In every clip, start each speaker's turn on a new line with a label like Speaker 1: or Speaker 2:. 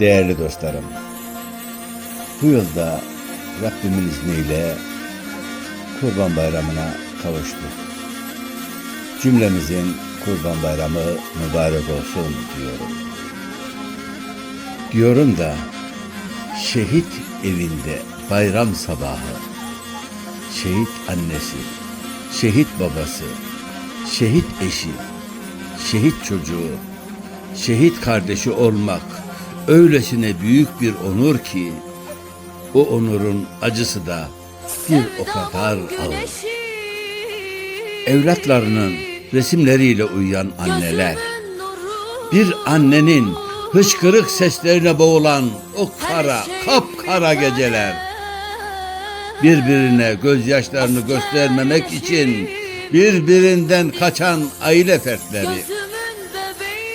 Speaker 1: Değerli dostlarım, bu yılda Rabbimin izniyle Kurban Bayramı'na kavuştuk. Cümlemizin Kurban Bayramı mübarek olsun diyorum. Diyorum da şehit evinde bayram sabahı, şehit annesi, şehit babası, şehit eşi, şehit çocuğu, şehit kardeşi olmak öylesine büyük bir onur ki o onurun acısı da bir o kadar ağır. Evlatlarının resimleriyle uyuyan anneler, bir annenin hıçkırık seslerine boğulan o kara, kapkara geceler, birbirine gözyaşlarını göstermemek için birbirinden kaçan aile fertleri,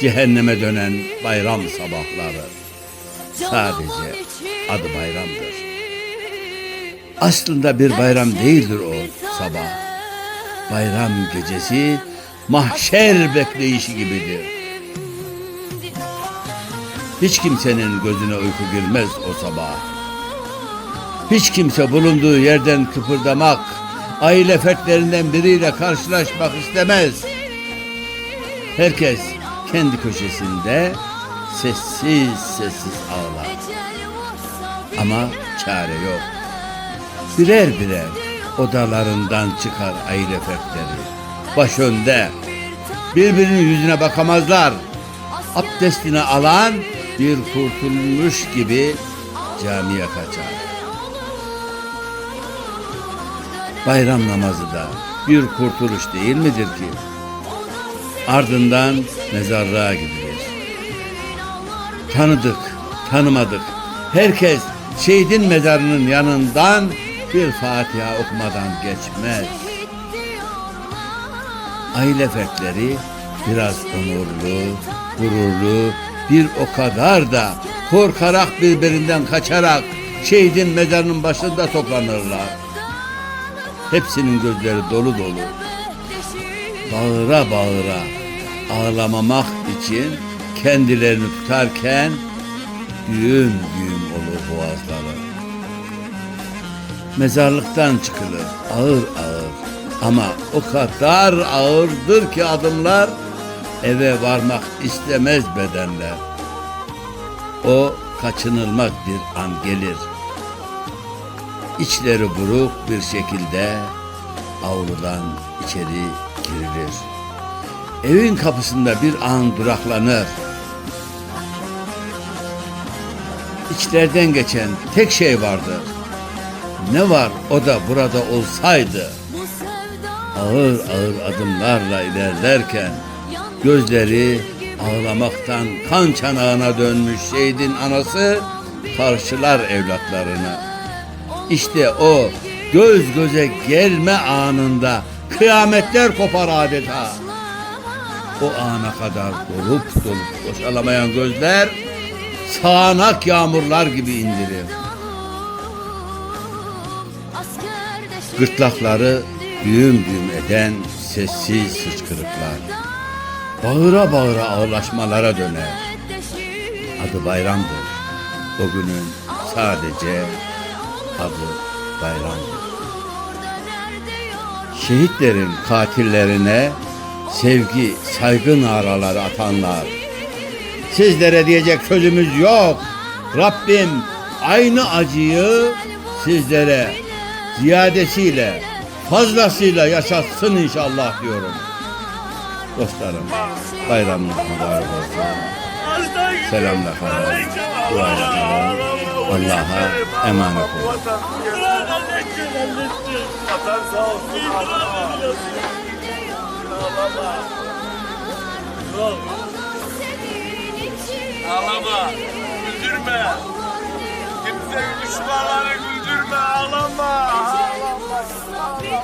Speaker 1: cehenneme dönen bayram sabahları sadece adı bayramdır. Aslında bir bayram değildir o sabah. Bayram gecesi mahşer bekleyişi gibidir. Hiç kimsenin gözüne uyku girmez o sabah. Hiç kimse bulunduğu yerden kıpırdamak, aile fertlerinden biriyle karşılaşmak istemez. Herkes kendi köşesinde sessiz sessiz ağlar. Ama çare yok. Birer birer odalarından çıkar aile fertleri. Baş önde. Birbirinin yüzüne bakamazlar. Abdestini alan bir kurtulmuş gibi camiye kaçar. Bayram namazı da bir kurtuluş değil midir ki? Ardından mezarlığa gidilir. Tanıdık, tanımadık. Herkes şehidin mezarının yanından bir Fatiha okumadan geçmez. Aile fertleri biraz onurlu, gururlu, bir o kadar da korkarak birbirinden kaçarak şehidin mezarının başında toplanırlar. Hepsinin gözleri dolu dolu. Bağıra bağıra ağlamamak için kendilerini tutarken düğüm düğüm olur boğazları. Mezarlıktan çıkılır ağır ağır ama o kadar ağırdır ki adımlar eve varmak istemez bedenler. O kaçınılmaz bir an gelir. İçleri buruk bir şekilde avludan içeri girilir. Evin kapısında bir an duraklanır. İçlerden geçen tek şey vardır. Ne var o da burada olsaydı. Ağır ağır adımlarla ilerlerken gözleri ağlamaktan kan çanağına dönmüş şehidin anası karşılar evlatlarını. İşte o göz göze gelme anında kıyametler kopar adeta. O ana kadar dolup dolup boşalamayan gözler sağanak yağmurlar gibi indirir. Gırtlakları düğüm düğüm eden sessiz hıçkırıklar. Bağıra bağıra ağlaşmalara döner. Adı bayramdır. O günün sadece adı bayramdır. Şehitlerin katillerine sevgi, saygı naraları atanlar. Sizlere diyecek sözümüz yok. Rabbim aynı acıyı sizlere ziyadesiyle, fazlasıyla yaşatsın inşallah diyorum. Dostlarım, bayramınız mübarek olsun. Selamla kalın, duayla kalın. Allah'a emanet olun.
Speaker 2: Vatan sağ olsun. Ağlama. Güldürme. Kimse düşmanları güldürme. Ağlama. Ağlama. ağlama. ağlama.